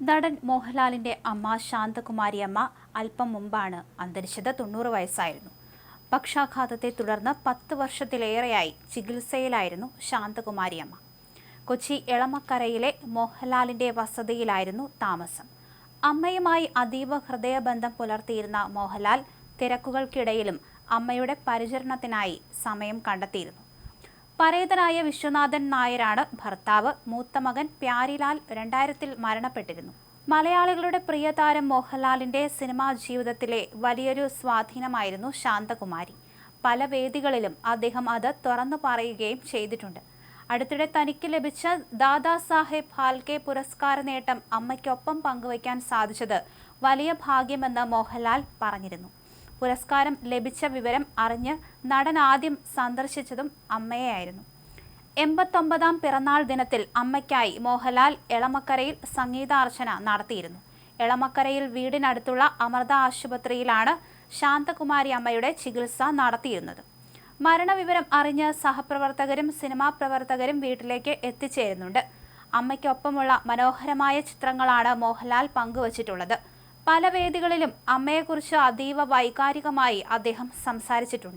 നടൻ മോഹൻലാലിന്റെ അമ്മ ശാന്തകുമാരിയമ്മ അല്പം മുമ്പാണ് അന്തരിച്ചത്. തൊണ്ണൂറ് വയസ്സായിരുന്നു. പക്ഷാഘാതത്തെ തുടർന്ന് പത്ത് വർഷത്തിലേറെയായി ചികിത്സയിലായിരുന്നു ശാന്തകുമാരിയമ്മ കൊച്ചി എളമക്കരയിലെ മോഹൻലാലിന്റെ വസതിയിലായിരുന്നു താമസം. അമ്മയുമായി അതീവ ഹൃദയബന്ധം പുലർത്തിയിരുന്ന മോഹൻലാൽ തിരക്കുകൾക്കിടയിലും അമ്മയുടെ പരിചരണത്തിനായി സമയം കണ്ടെത്തിയിരുന്നു. പരേതനായ വിശ്വനാഥൻ നായരാണ് ഭർത്താവ്. മൂത്ത മകൻ പ്യാരിലാൽ രണ്ടായിരത്തിൽ മരണപ്പെട്ടിരുന്നു. മലയാളികളുടെ പ്രിയതാരം മോഹൻലാലിന്റെ സിനിമാ ജീവിതത്തിലെ വലിയൊരു സ്വാധീനമായിരുന്നു ശാന്തകുമാരി. പല വേദികളിലും അദ്ദേഹം അത് തുറന്നു പറയുകയും ചെയ്തിട്ടുണ്ട്. അടുത്തിടെ തനിക്ക് ലഭിച്ച ദാദാ സാഹേബ് ഫാൽക്കെ പുരസ്കാര നേട്ടം അമ്മയ്ക്കൊപ്പം പങ്കുവയ്ക്കാൻ സാധിച്ചത് വലിയ ഭാഗ്യമെന്ന് മോഹൻലാൽ പറഞ്ഞിരുന്നു. പുരസ്കാരം ലഭിച്ച വിവരം അറിഞ്ഞ് നടൻ ആദ്യം സന്ദർശിച്ചതും അമ്മയെയായിരുന്നു. എൺപത്തൊമ്പതാം പിറന്നാൾ ദിനത്തിൽ അമ്മയ്ക്കായി മോഹൻലാൽ എളമക്കരയിൽ സംഗീതാർച്ചന നടത്തിയിരുന്നു. എളമക്കരയിൽ വീടിനടുത്തുള്ള അമൃത ആശുപത്രിയിലാണ് ശാന്തകുമാരി അമ്മയുടെ ചികിത്സ നടത്തിയിരുന്നത്. മരണവിവരം അറിഞ്ഞ് സഹപ്രവർത്തകരും സിനിമാ പ്രവർത്തകരും വീട്ടിലേക്ക് എത്തിച്ചേരുന്നുണ്ട്. അമ്മയ്ക്കൊപ്പമുള്ള മനോഹരമായ ചിത്രങ്ങളാണ് മോഹൻലാൽ പങ്കുവച്ചിട്ടുള്ളത്. പല വേദികളിലും അമ്മയെക്കുറിച്ച് അതീവ വൈകാരികമായി അദ്ദേഹം സംസാരിച്ചിട്ടുണ്ട്.